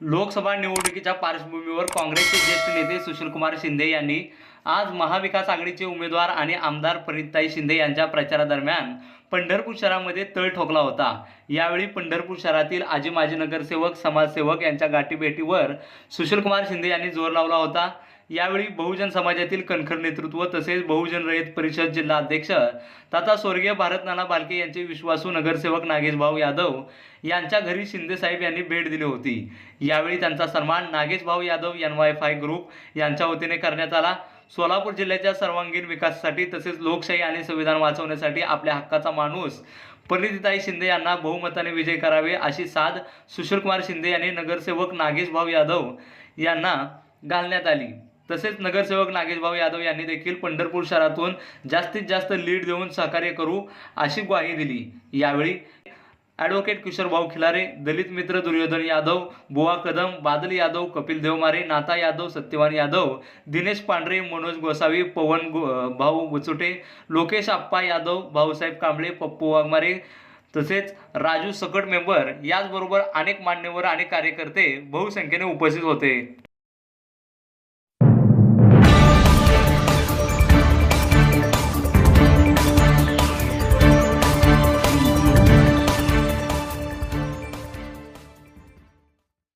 लोकसभा निवडणुकीच्या पार्श्वभूमीवर काँग्रेसचे ज्येष्ठ नेते सुशीलकुमार शिंदे यांनी आज महाविकास आघाडीचे उमेदवार आणि आमदार परिताई शिंदे यांच्या प्रचारादरम्यान पंढरपूर शहरामध्ये तळ ठोकला होता. यावेळी पंढरपूर शहरातील आजी माजी नगरसेवक समाजसेवक यांच्या गाठीभेटीवर सुशीलकुमार शिंदे यांनी जोर लावला होता. यावेळी बहुजन समाजातील कणखर नेतृत्व तसेच बहुजन रयत परिषद जिल्हा अध्यक्ष तथा स्वर्गीय भारत नाना बालके यांचे विश्वासू नगरसेवक नागेश भाऊ यादव यांच्या घरी शिंदे साहेब यांनी भेट दिली होती. यावेळी त्यांचा सन्मान नागेश भाऊ Yadav N Y F group यांच्या वतीने करण्यात आला. सोलापूर जिल्ह्याच्या सर्वांगीण विकासासाठी तसेच लोकशाही आणि संविधान वाचवण्यासाठी आपल्या हक्काचा माणूस परिणिताई शिंदे यांना बहुमताने विजय करावे अशी साध सुशीलकुमार शिंदे यांनी नगरसेवक नागेश भाऊ यादव यांना घालण्यात आली. तसेच नगरसेवक नागेशभाऊ यादव यांनी देखील पंढरपूर शहरातून जास्तीत जास्त लीड देऊन सहकार्य करू अशी ग्वाही दिली. यावेळी ॲडव्होकेट किशोरभाऊ खिलारे दलित मित्र दुर्योधन यादव बुवा कदम बादल यादव कपिल देवमारे नाता यादव सत्यवान यादव दिनेश पांढरे मनोज गोसावी पवन गो भाऊ बुचुटे लोकेश आप्पा यादव भाऊसाहेब कांबळे पप्पू वाघमारे तसेच राजू सकट मेंबर याचबरोबर अनेक मान्यवर अनेक कार्यकर्ते बहुसंख्येने उपस्थित होते.